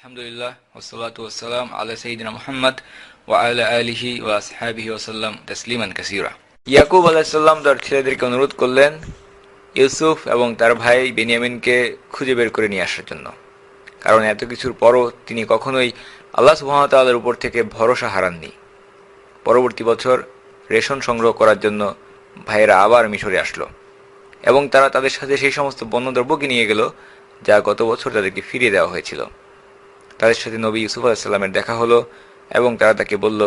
আলহামদুলিল্লাহ ওসলাত ওসালাম আলা সঈদিনা মোহাম্মদ ওয়া আলা আলিহি ওয়া আসহাবিহি ওসাল্লাম তসলিমান কাসিরা ইয়াকুব আলাহিসাল্লাম তার ছেলেদেরকে অনুরোধ করলেন ইউসুফ এবং তার ভাই বেনিয়ামিনকে খুঁজে বের করে নিয়ে আসার জন্য। কারণ এত কিছুর পরও তিনি কখনোই আল্লাহ সুহামতাল্লার উপর থেকে ভরসা হারাননি। পরবর্তী বছর রেশন সংগ্রহ করার জন্য ভাইয়েরা আবার মিশরে আসলো এবং তারা তাদের সাথে সেই সমস্ত পণ্যদ্রব্যকে নিয়ে গেল, যা গত বছর তাদেরকে ফিরিয়ে দেওয়া হয়েছিল। তাদের সাথে নবী ইউসুফ আলাহিসাল্লামের দেখা হলো এবং তারা তাকে বলল,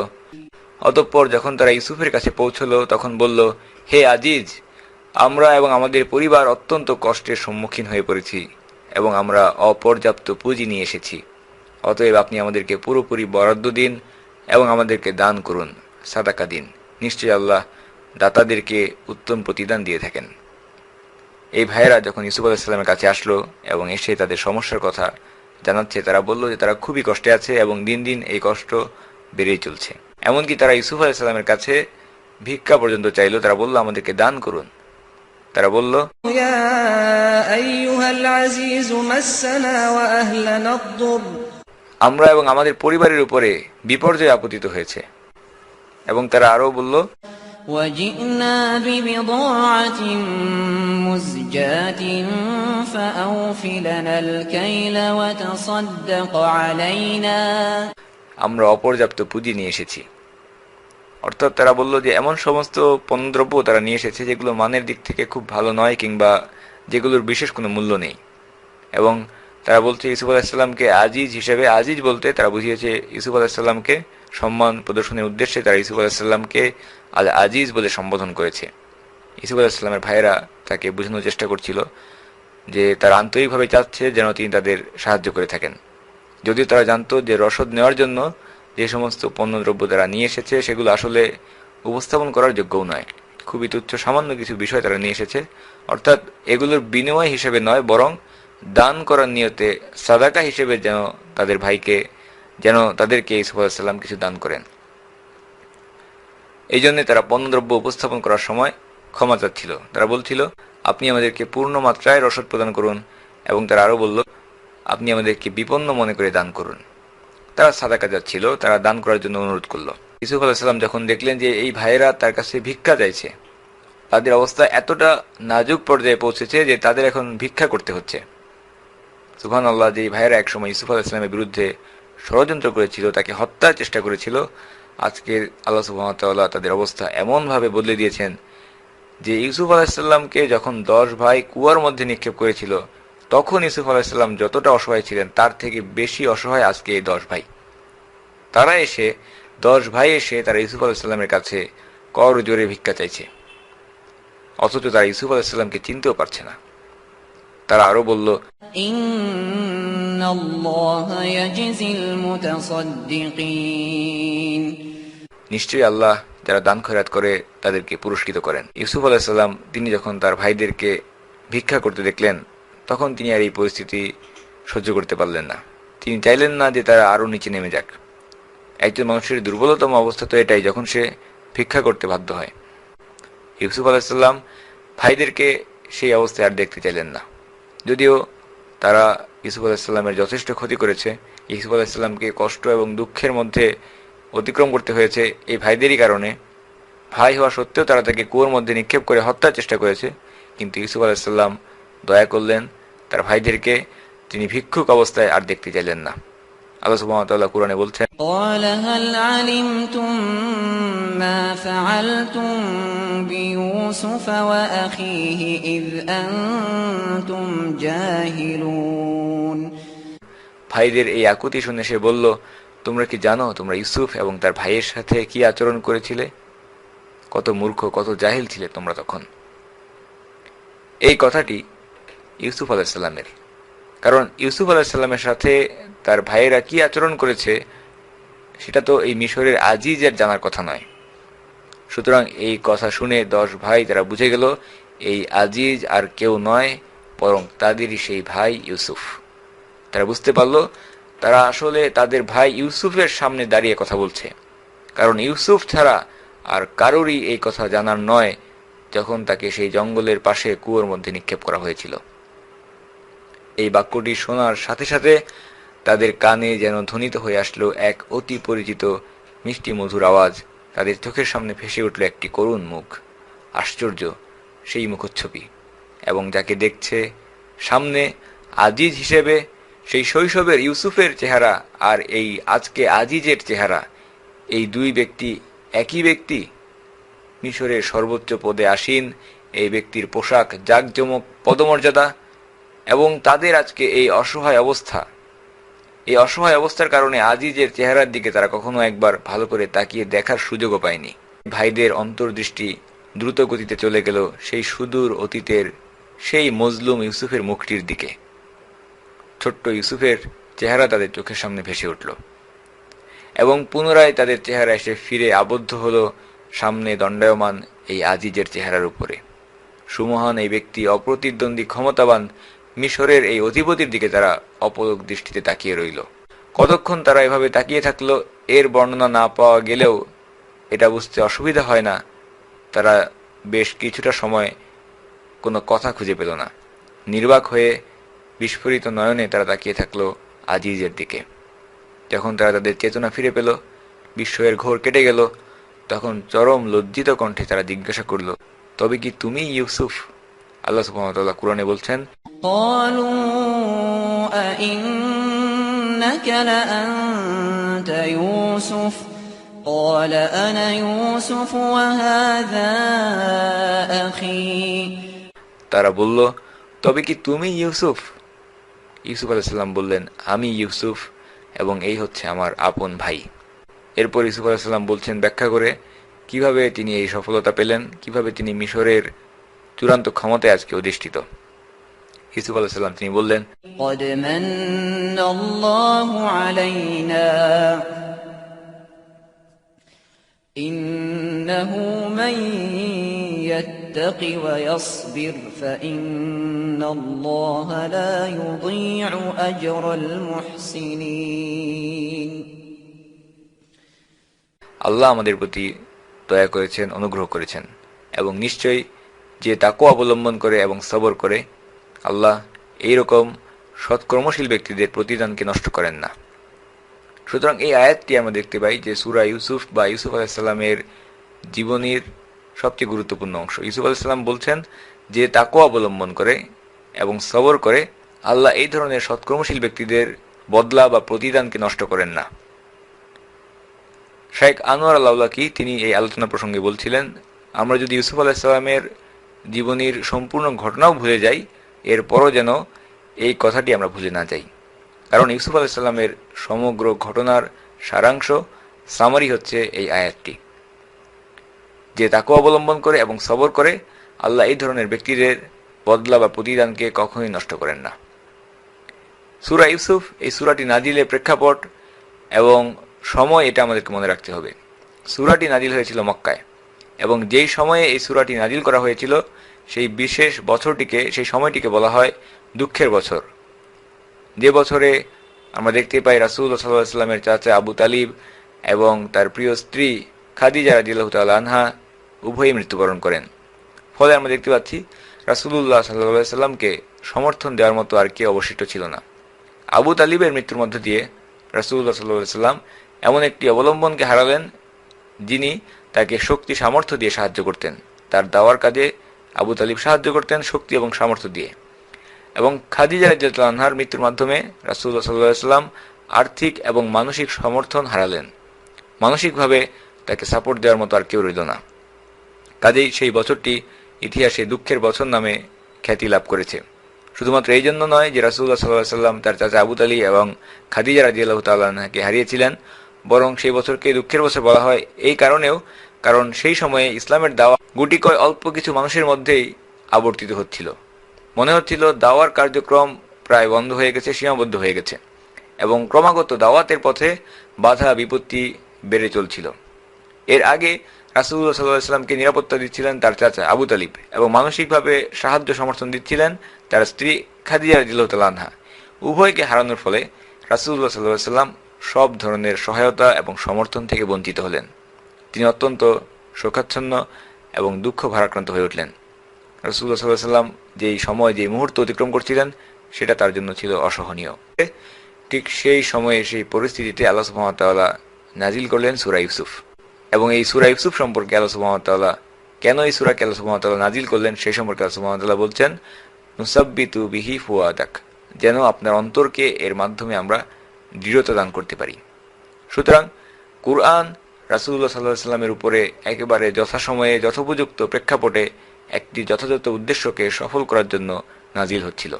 অতঃপর যখন তারা ইউসুফের কাছে পৌঁছলো, তখন বলল, হে আজিজ, আমরা এবং আমাদের পরিবার অত্যন্ত কষ্টের সম্মুখীন হয়ে পড়েছি এবং আমরা অপর্যাপ্ত পুঁজি নিয়ে এসেছি। অতএব আপনি আমাদেরকে পুরোপুরি বরাদ্দ দিন এবং আমাদেরকে দান করুন, সাদাকা দিন। নিশ্চয়ই আল্লাহ দাতাদেরকে উত্তম প্রতিদান দিয়ে থাকেন। এই ভাইয়েরা যখন ইউসুফ আলাহিসাল্লামের কাছে আসলো এবং এসে তাদের সমস্যার কথা জানাচ্ছে তারা বলল যে তারা খুবই কষ্টে আছে এবং দিন দিন এই কষ্ট বেড়েই চলছে। এমনকি তারা ইউসুফ আলাইসাল্লামের কাছে ভিক্ষা পর্যন্ত চাইল তারা বলল আমাদেরকে দান করুন। তারা বলল আমরা এবং আমাদের পরিবারের উপরে বিপর্যয় আপতিত হয়েছে। এবং তারা আরও বলল وجئنا ببضاعة مزجاة فأوف لنا الكيل وتصدق علينا আমরা অপর্যাপ্ত পুঁজি নিয়ে এসেছি অর্থাৎ তারা বলল যে এমন সমস্ত পণ্যদ্রব্য তারা নিয়ে এসেছে যেগুলো মানের দিক থেকে খুব ভালো নয় কিংবা যেগুলোর বিশেষ কোনো মূল্য নেই এবং তারা বলছে ইউসুফ আলাহিসাল্লামকে আজিজ হিসেবে আজিজ বলতে তারা বুঝিয়েছে ইউসুফ আলাহিসাল্লামকে সম্মান প্রদর্শনের উদ্দেশ্যে তারা ইউসুফ আলাহিসাল্লামকে আল আজিজ বলে সম্বোধন করেছে। ইউসুফ আলাহিসাল্লামের ভাইয়েরা তাকে বোঝানোর চেষ্টা করছিল যে তারা আন্তরিকভাবে চাচ্ছে যেন তিনি তাদের সাহায্য করে থাকেন। যদিও তারা জানতো যে রসদ নেওয়ার জন্য যে সমস্ত পণ্যদ্রব্য তারা নিয়ে এসেছে, সেগুলো আসলে উপস্থাপন করার যোগ্যও নয়। খুবই তুচ্ছ, সামান্য কিছু বিষয় তারা নিয়ে এসেছে। অর্থাৎ এগুলোর বিনিময় হিসেবে নয়, বরং দান করার নিয়তে সাদাকা হিসেবে যেন তাদের ভাইকে যেন তাদেরকে ইসুফ আলাহিসাল্লাম কিছু দান করেন। এই জন্য তারা পণ্যদ্রব্য উপস্থাপন করার সময় ক্ষমা চাচ্ছিল। তারা বলছিল, আপনি আমাদেরকে পূর্ণ মাত্রায় রসদ প্রদান করুন এবং তারা আরও বলল, আপনি আমাদেরকে বিপন্ন মনে করে দান করুন। তারা সাদাকা যাচ্ছিল, তারা দান করার জন্য অনুরোধ করল। ইসুফ আলাহিসাল্লাম যখন দেখলেন যে এই ভাইয়েরা তার কাছে ভিক্ষা চাইছে, তাদের অবস্থা এতটা নাজুক পর্যায়ে পৌঁছেছে যে তাদের এখন ভিক্ষা করতে হচ্ছে। সুহান আল্লাহ যে ভাইয়েরা একসময় ইসুফ আলাহিসাল্লামের বিরুদ্ধে ষড়যন্ত্র করেছিল, তাকে হত্যার চেষ্টা করেছিল আজকে আল্লাহ সুহামতাল্লাহ তাদের অবস্থা এমনভাবে বদলে দিয়েছেন যে ইউসুফ আলাহিসাল্লামকে যখন দশ ভাই কুয়ার মধ্যে নিক্ষেপ করেছিল, তখন ইউসুফ আলাহিসাল্লাম যতটা অসহায় ছিলেন, তার থেকে বেশি অসহায় আজকে এই দশ ভাই। তারা এসে, দশ ভাই এসে তারা ইউসুফ আলাহিসাল্লামের কাছে কর জোরে ভিক্ষা চাইছে। অথচ তারা ইউসুফ আলাহিসাল্লামকে চিনতেও পারছে না। তারা আরও বলল নিশ্চয়ই আল্লাহ যারা দান খয়রাত করে তাদেরকে পুরস্কৃত করেন। ইউসুফ আলাহিসাল্লাম তিনি যখন তার ভাইদেরকে ভিক্ষা করতে দেখলেন, তখন তিনি আর এই পরিস্থিতি সহ্য করতে পারলেন না। তিনি চাইলেন না যে তারা আরও নিচে নেমে যাক। একজন মানুষের দুর্বলতম অবস্থা তো এটাই, যখন সে ভিক্ষা করতে বাধ্য হয়। ইউসুফ আলাহিসাল্লাম ভাইদেরকে সেই অবস্থায় আর দেখতে চাইলেন না। যদিও তারা ইসুফ আলাহিসাল্লামের যথেষ্ট ক্ষতি করেছে। ইসুফ আলাহিসাল্লামকে কষ্ট এবং দুঃখের মধ্যে অতিক্রম করতে হয়েছে এই ভাইদেরই কারণে। ভাই হওয়া সত্ত্বেও তারা তাকে কুয়োর মধ্যে নিক্ষেপ করে হত্যার চেষ্টা করেছে। কিন্তু ইসুফ আলাহিসাল্লাম দয়া করলেন, তার ভাইদেরকে তিনি ভিক্ষুক অবস্থায় আর দেখতে চাইলেন না। আল্লাহ সুবাহতাল্লাহ কোরআনে বলছেন قال هل علمتم ما فعلتم بيوسف وأخيه إذ أنتم جاهلون ভাইদের এই আকুতি শুনে সে বলল তোমরা কি জানো তোমরা ইউসুফ এবং তার ভাইয়ের সাথে কি আচরণ করেছিলে কত মূর্খ কত জাহিল ছিলে তোমরা তখন এই কথাটি ইউসুফ আলাহিসাল্লামের কারণ ইউসুফ আলাহিসাল্লামের সাথে তার ভাইয়েরা কি আচরণ করেছে, সেটা তো এই মিশরের আজিজের জানার কথা নয়। সুতরাং এই কথা শুনে দশ ভাই তারা বুঝে গেল, এই আজিজ আর কেউ নয়, বরং তাদেরই সেই ভাই ইউসুফ। তারা বুঝতে পারল, তারা আসলে তাদের ভাই ইউসুফের সামনে দাঁড়িয়ে কথা বলছে। কারণ ইউসুফ ছাড়া আর কারোরই এই কথা জানার নয়, যখন তাকে সেই জঙ্গলের পাশে কুয়োর মধ্যে নিক্ষেপ করা হয়েছিল। এই বাক্যটি শোনার সাথে সাথে তাদের কানে যেন ধ্বনিত হয়ে আসলো এক অতি পরিচিত মিষ্টি মধুর আওয়াজ। তাদের চোখের সামনে ভেসে উঠল একটি করুণ মুখ। আশ্চর্য, সেই মুখচ্ছবি। এবং যাকে দেখছে সামনে আজিজ হিসেবে, সেই শৈশবের ইউসুফের চেহারা আর এই আজকে আজিজের চেহারা। এই দুই ব্যক্তি একই ব্যক্তি? মিশরের সর্বোচ্চ পদে আসীন এই ব্যক্তির পোশাক জাঁকজমক পদমর্যাদা এবং তাদের আজকে এই অসহায় অবস্থা। এই অসহায় অবস্থার কারণে আজিজের চেহারার দিকে তারা কখনো একবার ভালো করে তাকিয়ে দেখার সুযোগও পায়নি। ভাইদের অন্তর্দৃষ্টি দ্রুত গতিতে চলে গেল সেই সুদূর অতীতের সেই মজলুম ইউসুফের মুখটির দিকে। ছোট্ট ইউসুফের চেহারা তাদের চোখের সামনে ভেসে উঠল এবং পুনরায় তাদের চেহারা এসে ফিরে আবদ্ধ হলো সামনে দণ্ডায়মান এই আজিজের চেহারার উপরে। সুমহান এই ব্যক্তি অপ্রতিদ্বন্দ্বী, ক্ষমতাবান মিশরের এই অধিপতির দিকে তারা অপলক দৃষ্টিতে তাকিয়ে রইল। কতক্ষণ তারা এভাবে তাকিয়ে থাকল, এর বর্ণনা না পাওয়া গেলেও এটা বুঝতে অসুবিধা হয় না। তারা বেশ কিছুটা সময় কোনো কথা খুঁজে পেল না। নির্বাক হয়ে বিস্ফোরিত নয়নে তারা তাকিয়ে থাকল আজিজের দিকে। যখন তারা তাদের চেতনা ফিরে পেল, বিস্ময়ের ঘোর কেটে গেল, তখন চরম লজ্জিত কণ্ঠে তারা জিজ্ঞাসা করল, তবে কি তুমি ইউসুফ? আল্লাহ সুবহানাহু কুরআনে বলছেন قالوا أئنك لأنت يوسف قال أنا يوسف وهذا أخي তারা বলল তবে কি তুমি ইউসুফ ইউসুফ আলাইসাল্লাম বললেন আমি ইউসুফ এবং এই হচ্ছে আমার আপন ভাই এরপর ইউসুফ আলাইসাল্লাম বলছেন ব্যাখ্যা করে কিভাবে তিনি এই সফলতা পেলেন কিভাবে তিনি মিশরের চূড়ান্ত ক্ষমতায় আজকে অধিষ্ঠিত ইউসুফ আলাইসাল্লাম তিনি বললেন قد من الله علينا إنه من يتق ويصبر فإن الله لا يضيع أجر المحسنين আল্লাহ আমাদের প্রতি দয়া করেছেন অনুগ্রহ করেছেন এবং নিশ্চয়ই যে তাকে অবলম্বন করে এবং সবর করে আল্লাহ এইরকম সৎকর্মশীল ব্যক্তিদের প্রতিদানকে নষ্ট করেন না। সুতরাং এই আয়াতটি আমরা দেখতে পাই যে সুরা ইউসুফ বা ইউসুফ আলাহিসাল্লামের জীবনীর সবচেয়ে গুরুত্বপূর্ণ অংশ। ইউসুফ আলাহিসাল্লাম বলছেন যে তাকে অবলম্বন করে এবং সবর করে আল্লাহ এই ধরনের সৎকর্মশীল ব্যক্তিদের বদলা বা প্রতিদানকে নষ্ট করেন না। শেখ আনোয়ার আল্লাহকি তিনি এই আলোচনা প্রসঙ্গে বলছিলেন, আমরা যদি ইউসুফ আলাহিসাল্লামের জীবনীর সম্পূর্ণ ঘটনাও ভুলে যাই এরপরও যেন এই কথাটি আমরা ভুলে না যাই। কারণ ইউসুফ আলাহিসাল্লামের সমগ্র ঘটনার সারাংশ সামারি হচ্ছে এই আয়াতটি। যে তাকে অবলম্বন করে এবং সবর করে, আল্লাহ এই ধরনের ব্যক্তিদের বদলা বা প্রতিদানকে কখনোই নষ্ট করেন না। সুরা ইউসুফ এই সুরাটি নাজিলের প্রেক্ষাপট এবং সময় এটা আমাদেরকে মনে রাখতে হবে। সুরাটি নাজিল হয়েছিল মক্কায় এবং যেই সময়ে এই সুরাটি নাজিল করা হয়েছিল সেই বিশেষ বছরটিকে, সেই সময়টিকে বলা হয় দুঃখের বছর। যে বছরে আমরা দেখতে পাই রাসুল সাল্লাহামের চাচা আবু তালিব এবং তার প্রিয় স্ত্রী খাদিজা রাজিল্লাহ আনহা উভয়ই মৃত্যুবরণ করেন। ফলে আমরা দেখতে পাচ্ছি রাসুলুল্লাহ সাল্লাহ সাল্লামকে সমর্থন দেওয়ার মতো আর কে অবশিষ্ট ছিল না। আবু তালিবের মৃত্যুর মধ্য দিয়ে রাসুল্লাহ সাল্লাহ সাল্লাম এমন একটি অবলম্বনকে হারালেন যিনি তাকে শক্তি সামর্থ্য দিয়ে সাহায্য করতেন। তার দাওয়ার কাজে আবু তালিব সাহায্য করতেন শক্তি এবং সামর্থ্য দিয়ে। এবং খাদিজা রাজিয়ালহার মৃত্যুর মাধ্যমে রাসুল্লাহ সাল্লাহ সাল্লাম আর্থিক এবং মানসিক সমর্থন হারালেন। মানসিকভাবে তাকে সাপোর্ট দেওয়ার মতো আর কেউ রইল না। কাজেই সেই বছরটি ইতিহাসে দুঃখের বছর নামে খ্যাতি লাভ করেছে। শুধুমাত্র এই জন্য নয় যে রাসুল্লাহ সাল্লাহ সাল্লাম তার চাচা আবু তালি এবং খাদিজা রাজিয়াল্লাহ তাল্লাহকে হারিয়েছিলেন, বরং সেই বছরকে দুঃখের বছর বলা হয়। এই কারণেও কারণ সেই সময়ে ইসলামের দাওয়া গুটি কয় অল্প কিছু মানুষের মধ্যেই আবর্তিত হচ্ছিল। মনে হচ্ছিল দাওয়ার কার্যক্রম প্রায় বন্ধ হয়ে গেছে, সীমাবদ্ধ হয়ে গেছে, এবং ক্রমাগত দাওয়াতের পথে বাধা, বিপত্তি বেড়ে চলছিল। এর আগে রাসুল্লাহ সাল্লাহ ইসলামকে নিরাপত্তা দিচ্ছিলেন তার চাচা আবু তালিব এবং মানসিকভাবে সাহায্য সমর্থন দিচ্ছিলেন তার স্ত্রী খাদিজা রাজিল্লাহতালানহা উভয়কে হারানোর ফলে রাসুল্লাহ সাল্লাহ সাল্লাম সব ধরনের সহায়তা এবং সমর্থন থেকে বঞ্চিত হলেন। তিনি অত্যন্ত শোকাচ্ছন্ন এবং দুঃখ ভারাক্রান্ত হয়ে উঠলেন। রসুল্লাহ সাল্লাহ সাল্লাম যেই সময় যে মুহূর্ত অতিক্রম করছিলেন, সেটা তার জন্য ছিল অসহনীয়। ঠিক সেই সময়ে সেই পরিস্থিতিতে আল্লাহ সুহামতাল্লাহ নাজিল করলেন সুরা ইউসুফ। এবং এই সুরা ইউসুফ সম্পর্কে আল্লাহ সুহামতাল্লাহ কেন এই সুরাকে আল্লাহ সুহামতাল্লাহ নাজিল করলেন, সেই সম্পর্কে আল্লাহ সুহামতাল্লাহ বলছেন, নুসাব্বিতু বিহি ফুয়াদাক যেন আপনার অন্তরকে এর মাধ্যমে আমরা দৃঢ়তা দান করতে পারি। সুতরাং কুরআন রাসুল্লাহ সাল্লাহ সাল্লামের উপরে একেবারে যথাসময়ে যথোপযুক্ত প্রেক্ষাপটে একটি যথাযথ উদ্দেশ্যকে সফল করার জন্য নাজিল হচ্ছিল।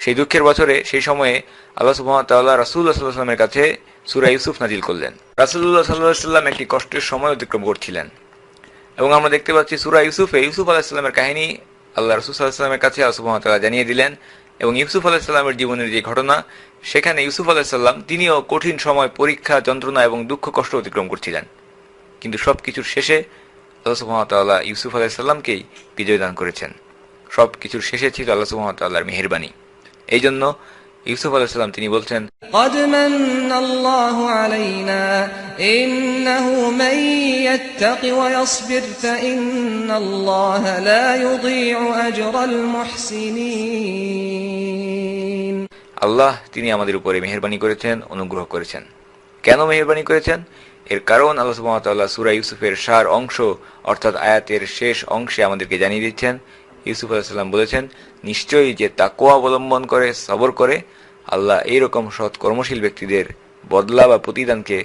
সেই দুঃখের বছরে, সেই সময়ে আল্লাহ সুহামতাল্লাহ রাসুল্লাহ সাল্লাহ সাল্লামের কাছে সুরা ইউসুফ নাজিল করলেন। রাসুল্লাহ সাল্লাহ সাল্লাম একটি কষ্টের সময় অতিক্রম করছিলেন এবং আমরা দেখতে পাচ্ছি সুরা ইউসুফে ইউসুফ আলাহিসাল্লামের কাহিনী আল্লাহ রসুল সাল্লাহামের কাছে আল্লাহ সুহামতাল্লাহ জানিয়ে দিলেন এবং ইউসুফ আলাহিসাল্লামের জীবনের যে ঘটনা সেখানে ইউসুফ আলাহিসাল্লাম তিনিও কঠিন সময় পরীক্ষা যন্ত্রণা এবং দুঃখ কষ্ট অতিক্রম করছিলেন কিন্তু সব কিছুর শেষে আল্লাহ সুহামতাল্লাহ ইউসুফ আলাহিসাল্লামকেই বিজয় দান করেছেন সব কিছুর শেষে ছিল আল্লাহ সুহামতাল্লাহর মেহরবানি এই জন্য ইউসুফ আলাহিসাল্লাম তিনি বলছেন قد من الله علينا إنه من يتق ويصبر فإن الله لا يضيع أجر المحسنين আল্লাহ তিনি আমাদের উপরে মেহরবানি করেছেন, অনুগ্রহ করেছেন। কেন মেহরবানি করেছেন? এর কারণ আল্লাহ সুবহানাহু সুরা ইউসুফের সার অংশ, অর্থাৎ আয়াতের শেষ অংশে আমাদেরকে জানিয়ে দিচ্ছেন। ইউসুফ আলাহিসাল্লাম বলেছেন, নিশ্চয়ই যে তাকোয়া অবলম্বন করে, সবর করে, আল্লাহ এইরকম সৎ কর্মশীল ব্যক্তিদের বদলা বা প্রতিদানকে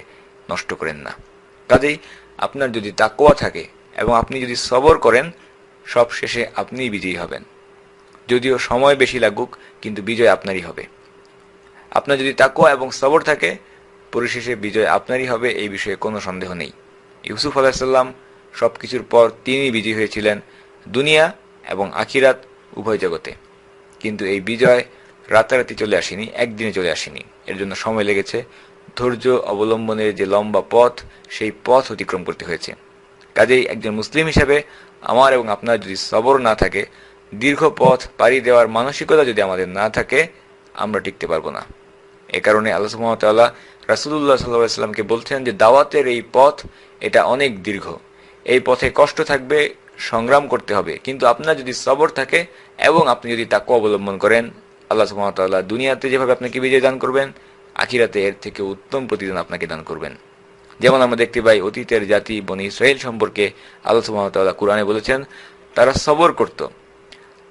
নষ্ট করেন না। কাজেই আপনার যদি তাকোয়া থাকে এবং আপনি যদি সবর করেন সব শেষে আপনিই বিজয়ী হবেন। যদিও সময় বেশি লাগুক, কিন্তু বিজয় আপনারই হবে। আপনার যদি তাকুয়া এবং সবর থাকে, পরিশেষে বিজয় আপনারই হবে, এই বিষয়ে কোনো সন্দেহ নেই। ইউসুফ আলাহিসাল্লাম সব কিছুর পর তিনি বিজয়ী হয়েছিলেন দুনিয়া এবং আখিরাত উভয় জগতে। কিন্তু এই বিজয় রাতারাতি চলে আসেনি, একদিনে চলে আসেনি। এর জন্য সময় লেগেছে। ধৈর্য অবলম্বনের যে লম্বা পথ, সেই পথ অতিক্রম করতে হয়েছে। কাজেই একজন মুসলিম হিসেবে আমার এবং আপনার যদি সবর না থাকে, দীর্ঘ পথ পাড়ি দেওয়ার মানসিকতা যদি আমাদের না থাকে, আমরা টিকতে পারব না। এ কারণে আল্লাহ সুহামতাল্লাহ রাসুল্লাহ সাল্লাহ সাল্লামকে বলছেন যে দাওয়াতের এই পথ, এটা অনেক দীর্ঘ। এই পথে কষ্ট থাকবে, সংগ্রাম করতে হবে। কিন্তু আপনার যদি সবর থাকে এবং আপনি যদি তাকে অবলম্বন করেন, আল্লাহ সুহামতাল্লাহ দুনিয়াতে যেভাবে আপনাকে বিজয় দান করবেন, আখিরাতে এর থেকে উত্তম প্রতিদান আপনাকে দান করবেন। যেমন আমরা দেখতে পাই অতীতের জাতি বনি ইসরায়েল সম্পর্কে আল্লাহ সুহামতাল্লাহ কোরআনে বলেছেন, তারা সবর করত।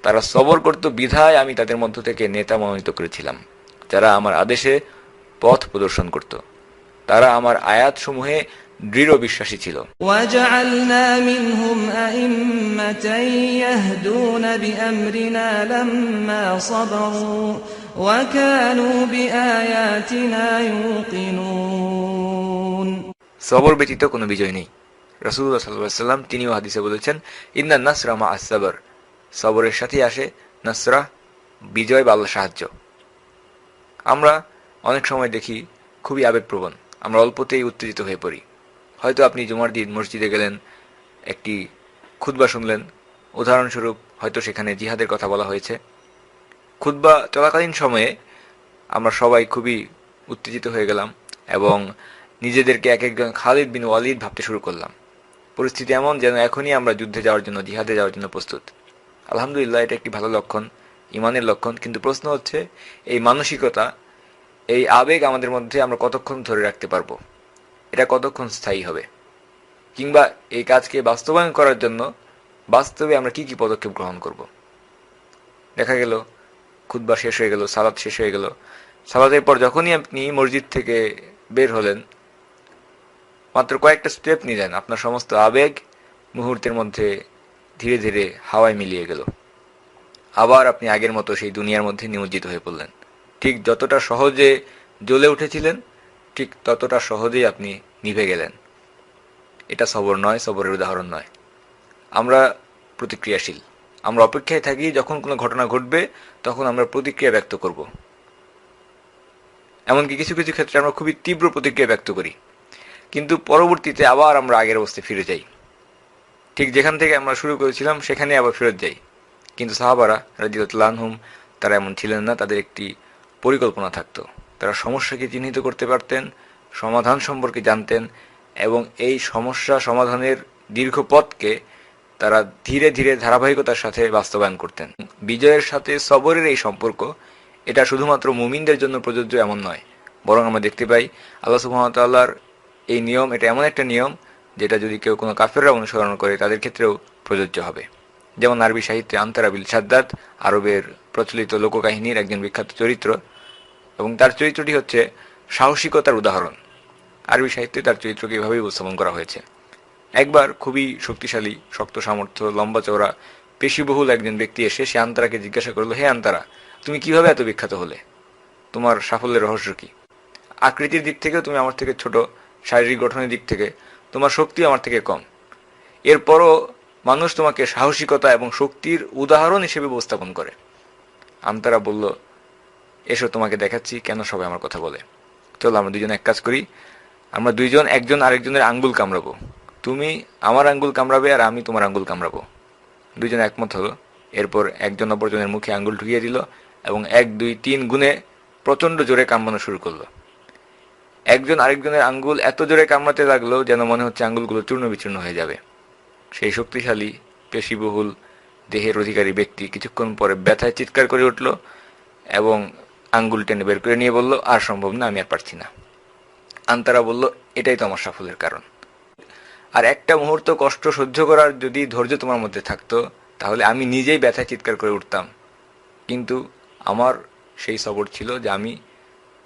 তারা সবর করত বিধায় আমি তাদের মধ্য থেকে নেতা মনোনীত করেছিলাম। যারা আমার আদেশে পথ প্রদর্শন করত তারা আমার আয়াতসমূহে দৃঢ় বিশ্বাসী ছিল। সবর ব্যতীত কোনো বিজয় নেই। রসুল্লাহ সাল্লাম তিনিও হাদিসে বলেছেন ইন্দা নাসরা মা সবরের সাথে আসে নাসরা বিজয় বা সাহায্য। আমরা অনেক সময় দেখি খুবই আবেগপ্রবণ। আমরা অল্পতেই উত্তেজিত হয়ে পড়ি। হয়তো আপনি জুমার দিন মসজিদে গেলেন, একটি খুতবা শুনলেন। উদাহরণস্বরূপ হয়তো সেখানে জিহাদের কথা বলা হয়েছে। খুতবা চলাকালীন সময়ে আমরা সবাই খুবই উত্তেজিত হয়ে গেলাম এবং নিজেদেরকে এক একজন খালিদ বিন ওয়ালিদ ভাবতে শুরু করলাম। পরিস্থিতি এমন যেন এখনই আমরা যুদ্ধে যাওয়ার জন্য, জিহাদে যাওয়ার জন্য প্রস্তুত। আলহামদুলিল্লাহ, এটা একটি ভালো লক্ষণ। ইমানের লক্ষণ, কিন্তু প্রশ্ন হচ্ছে, এই মানসিকতা, এই আবেগ আমাদের মধ্যে আমরা কতক্ষণ ধরে রাখতে পারব? এটা কতক্ষণ স্থায়ী হবে? কিংবা এই কাজকে বাস্তবায়ন করার জন্য বাস্তবে আমরা কি কি পদক্ষেপ গ্রহণ করব? দেখা গেল খুদ্া শেষ হয়ে গেল, সালাদ শেষ হয়ে গেল। সালাদের পর যখনই আপনি মসজিদ থেকে বের হলেন, মাত্র কয়েকটা স্টেপ নিলেন। আপনার সমস্ত আবেগ মুহূর্তের মধ্যে ধীরে ধীরে হাওয়ায় মিলিয়ে গেল। আবার আপনি আগের মতো সেই দুনিয়ার মধ্যে নিমজ্জিত হয়ে পড়লেন। ঠিক যতটা সহজে জ্বলে উঠেছিলেন, ঠিক ততটা সহজেই আপনি নিভে গেলেন। এটা সবর নয়, সবরের উদাহরণ নয়। আমরা প্রতিক্রিয়াশীল। আমরা অপেক্ষায় থাকি, যখন কোনো ঘটনা ঘটবে, তখন আমরা প্রতিক্রিয়া ব্যক্ত করব। এমনকি কিছু কিছু ক্ষেত্রে আমরা খুবই তীব্র প্রতিক্রিয়া ব্যক্ত করি। কিন্তু পরবর্তীতে আবার আমরা আগের অবস্থায় ফিরে যাই। ঠিক যেখান থেকে আমরা শুরু করেছিলাম সেখানে আবার ফেরত যাই। কিন্তু সাহাবারা রাজিউল্লাহম তারা এমন ছিলেন না, তাদের একটি পরিকল্পনা থাকতো। তারা সমস্যাকে চিহ্নিত করতে পারতেন, সমাধান সম্পর্কে জানতেন এবং এই সমস্যা সমাধানের দীর্ঘ পথকে তারা ধীরে ধীরে ধারাবাহিকতার সাথে বাস্তবায়ন করতেন। বিজয়ের সাথে সবরের এই সম্পর্ক, এটা শুধুমাত্র মুমিনদের জন্য প্রযোজ্য এমন নয়। বরং আমরা দেখতে পাই আল্লাহ সুহামতাল্লাহর এই নিয়ম, এটা এমন একটা নিয়ম, যেটা যদি কেউ কোনো কাফেররা অনুসরণ করে, তাদের ক্ষেত্রেও প্রযোজ্য হবে। যেমন আরবি সাহিত্যে আন্তারাবিল সাদ্দাত, আরবের প্রচলিত লোককাহিনীর একজন বিখ্যাত চরিত্র, এবং তার চরিত্রটি হচ্ছে সাহসিকতার উদাহরণ। আরবি সাহিত্যে তার চরিত্রকে এভাবেই উপস্থাপন করা হয়েছে। একবার খুবই শক্তিশালী, শক্ত সামর্থ্য, লম্বা চওড়া, পেশিবহুল একজন ব্যক্তি এসে সে আন্তারাকে জিজ্ঞাসা করল, হে আন্তারা, তুমি কীভাবে এত বিখ্যাত হলে? তোমার সাফল্যের রহস্য কি? আকৃতির দিক থেকেও তুমি আমার থেকে ছোট, শারীরিক গঠনের দিক থেকে তোমার শক্তি আমার থেকে কম। এরপরও মানুষ তোমাকে সাহসিকতা এবং শক্তির উদাহরণ হিসেবে উপস্থাপন করে। আন্তারা বলল, এসো, তোমাকে দেখাচ্ছি কেন সবাই আমার কথা বলে। চলো, আমরা দুজন এক কাজ করি। আমরা দুইজন, একজন আরেকজনের আঙ্গুল কামড়াবো। তুমি আমার আঙ্গুল কামড়াবে আর আমি তোমার আঙ্গুল কামড়াবো। দুইজন একমত হলো। এরপর একজন অপরজনের মুখে আঙ্গুল ঢুকিয়ে দিল এবং এক, দুই, তিন গুণে প্রচণ্ড জোরে কামড়ানো শুরু করল। একজন আরেকজনের আঙ্গুল এত জোরে কামড়াতে লাগল যেন মনে হচ্ছে আঙ্গুলগুলো চূর্ণ বিচূর্ণ হয়ে যাবে। সেই শক্তিশালী, পেশিবহুল, দেহের অধিকারী ব্যক্তি কিছুক্ষণ পরে ব্যথায় চিৎকার করে উঠল এবং আঙ্গুল টেনে বের করে নিয়ে বলল, আর সম্ভব না, আমি আর পারছি না। আন্তারা বলল, এটাই তো আমার সাফল্যের কারণ। আর একটা মুহূর্ত কষ্ট সহ্য করার যদি ধৈর্য তোমার মধ্যে থাকতো, তাহলে আমি নিজেই ব্যথায় চিৎকার করে উঠতাম। কিন্তু আমার সেই সবর ছিল যে আমি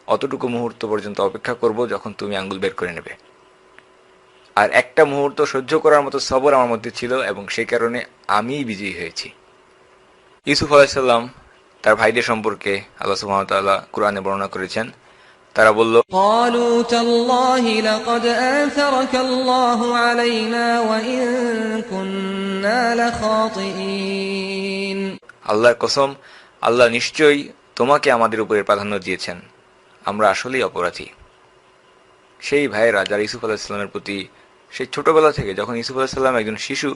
অতটুকু মুহূর্ত পর্যন্ত অপেক্ষা করব যখন তুমি আঙ্গুল বের করে নেবে। আর একটা মুহূর্ত সহ্য করার মতো সবর আমার মধ্যে ছিল এবং সেই কারণে আমিই বিজয়ী হয়েছি। ইউসুফ আলাহিসাল্লাম তার ভাইদের সম্পর্কে আল্লাহ সুহামতাল্লাহ কোরআনে বর্ণনা করেছেন। তারা বলল আল্লাহর কসম আল্লাহ নিশ্চয়ই তোমাকে আমাদের উপরে প্রাধান্য দিয়েছেন। আমরা আসলেই অপরাধী। সেই ভাইয়েরা যারা ইসুফ আলাহিসাল্লামের প্রতি সেই ছোটবেলা থেকে যখন ইউসুফ আলাহিসাল্লাম একজন শিশু,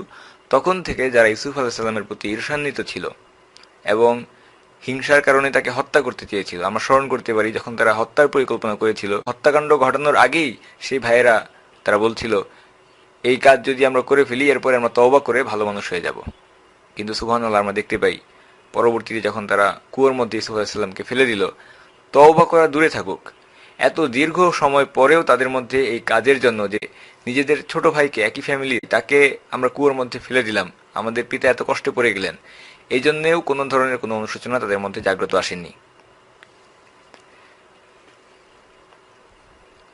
তখন থেকে যারা ইউসুফ আলাহিসাল্লামের প্রতি ঈর্ষান্বিত ছিল এবং হিংসার কারণে তাকে হত্যা করতে চেয়েছিল, আমরা স্মরণ করতে পারি যখন তারা হত্যার পরিকল্পনা করেছিল, হত্যাকাণ্ড ঘটানোর আগেই সেই ভাইয়েরা তারা বলছিল, এই কাজ যদি আমরা করে ফেলি, এরপরে আমরা তওবা করে ভালো মানুষ হয়ে যাব। কিন্তু সুবহানাল্লাহ, আমরা দেখতে পাই পরবর্তীতে যখন তারা কুয়োর মধ্যে ইসুফ আলাহিসাল্লামকে ফেলে দিল, তওবা করা দূরে থাকুক। এত দীর্ঘ সময় পরেও তাদের মধ্যে এই কাজের জন্য যে নিজেদের ছোট ভাইকে একই ফ্যামিলি তাকে আমরা কুয়োর মধ্যে ফেলে দিলাম, আমাদের পিতা এত কষ্টে পড়ে গেলেন, এই জন্যেও কোনো ধরনের কোনো অনুশোচনা তাদের মধ্যে জাগ্রত আসেনি।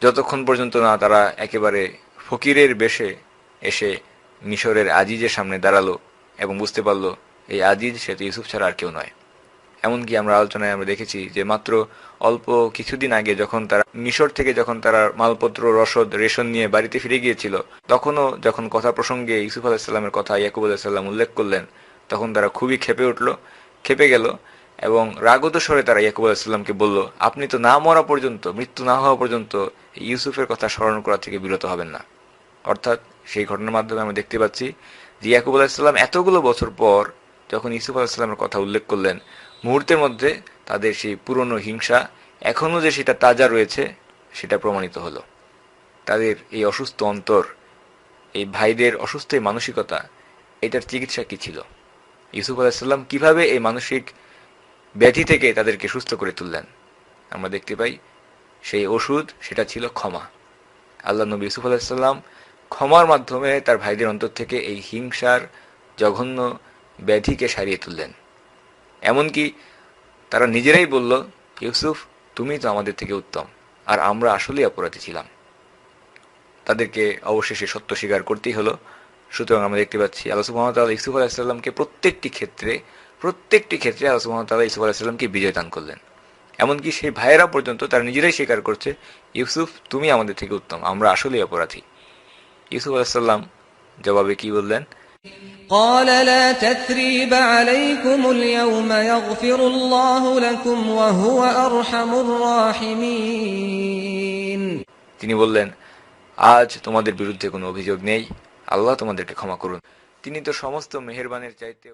যতক্ষণ পর্যন্ত না তারা একেবারে ফকিরের বেশে এসে মিশরের আজিজের সামনে দাঁড়াল এবং বুঝতে পারল, এই আজিজ, সে তো ইউসুফ ছাড়া আর কেউ নয়। এমনকি আমরা আলোচনায় আমরা দেখেছি যে মাত্র অল্প কিছুদিন আগে যখন তারা মিশর থেকে যখন তারা মালপত্র, রসদ, রেশন নিয়ে বাড়িতে ফিরে গিয়েছিল, তখনও যখন কথা প্রসঙ্গে ইউসুফ আলাহিসাল্লামের কথা ইয়াকুব আলাহিসাল্লাম উল্লেখ করলেন, তখন তারা খুবই ক্ষেপে উঠল ক্ষেপে গেল এবং রাগত স্বরে তারা ইয়াকুব আলাহিসাল্লামকে বলল, আপনি তো না মরা পর্যন্ত, মৃত্যু না হওয়া পর্যন্ত ইউসুফের কথা স্মরণ করা থেকে বিরত হবেন না। অর্থাৎ সেই ঘটনার মাধ্যমে আমরা দেখতে পাচ্ছি যে ইয়াকুব আলাহিসাল্লাম এতগুলো বছর পর যখন ইউসুফ আলাহিসাল্লামের কথা উল্লেখ করলেন মুহূর্তের মধ্যে তাদের সেই পুরনো হিংসা এখনও যে সেটা তাজা রয়েছে, সেটা প্রমাণিত হলো। তাদের এই অসুস্থ অন্তর, এই ভাইদের অসুস্থ মানসিকতা, এটার চিকিৎসা কি ছিল? ইউসুফ আলাহিসাল্লাম কীভাবে এই মানসিক ব্যাধি থেকে তাদেরকে সুস্থ করে তুললেন? আমরা দেখতে পাই সেই ওষুধ, সেটা ছিল ক্ষমা। আল্লাহ নবী ইউসুফ আলাহিসাল্লাম ক্ষমার মাধ্যমে তার ভাইদের অন্তর থেকে এই হিংসার জঘন্য ব্যাধিকে সারিয়ে তুললেন। এমনকি তারা নিজেরাই বলল, ইউসুফ, তুমি তো আমাদের থেকে উত্তম, আর আমরা আসলেই অপরাধী ছিলাম। তাদেরকে অবশেষে সত্য স্বীকার করতেই হলো। সুতরাং আমরা দেখতে পাচ্ছি, আল্লাহ সুহামতাল্লাহ ইউসুফ আলাহিসাল্লামকে প্রত্যেকটি ক্ষেত্রে প্রত্যেকটি ক্ষেত্রে আল্লাহ সুহামতাল্লাহ ইউসুফ আলাহিসাল্লামকে বিজয় দান করলেন। এমনকি সেই ভাইয়েরা পর্যন্ত তারা নিজেরাই স্বীকার করছে, ইউসুফ, তুমি আমাদের থেকে উত্তম, আমরা আসলেই অপরাধী। ইউসুফ আলাহিসাল্লাম জবাবে কি বললেন قال لا تثريب عليكم اليوم يغفر الله لكم وهو أرحم الراحمين তিনি বললেন আজ তোমাদের বিরুদ্ধে কোনো অভিযোগ নেই আল্লাহ তোমাদেরকে ক্ষমা করুন তিনি তো সমস্ত মেহেরবানের চাইতেও